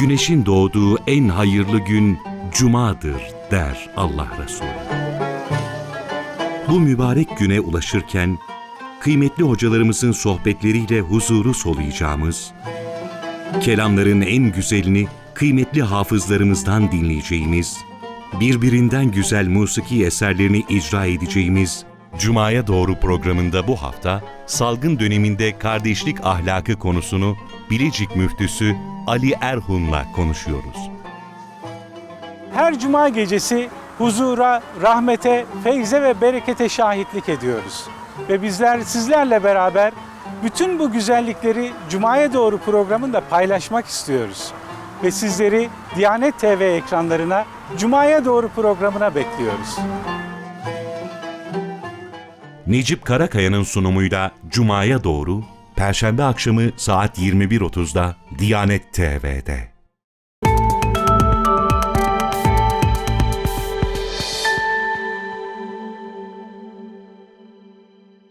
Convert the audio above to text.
güneşin doğduğu en hayırlı gün Cuma'dır der Allah Resulü. Bu mübarek güne ulaşırken kıymetli hocalarımızın sohbetleriyle huzuru soluyacağımız, kelamların en güzelini kıymetli hafızlarımızdan dinleyeceğimiz, birbirinden güzel musiki eserlerini icra edeceğimiz Cuma'ya doğru programında bu hafta salgın döneminde kardeşlik ahlakı konusunu Bilecik müftüsü Ali Erhun'la konuşuyoruz. Her cuma gecesi huzura, rahmete, feyze ve berekete şahitlik ediyoruz. Ve bizler sizlerle beraber bütün bu güzellikleri Cuma'ya doğru programında paylaşmak istiyoruz. Ve sizleri Diyanet TV ekranlarına Cuma'ya doğru programına bekliyoruz. Necip Karakaya'nın sunumuyla Cuma'ya doğru Perşembe akşamı saat 21.30'da Diyanet TV'de.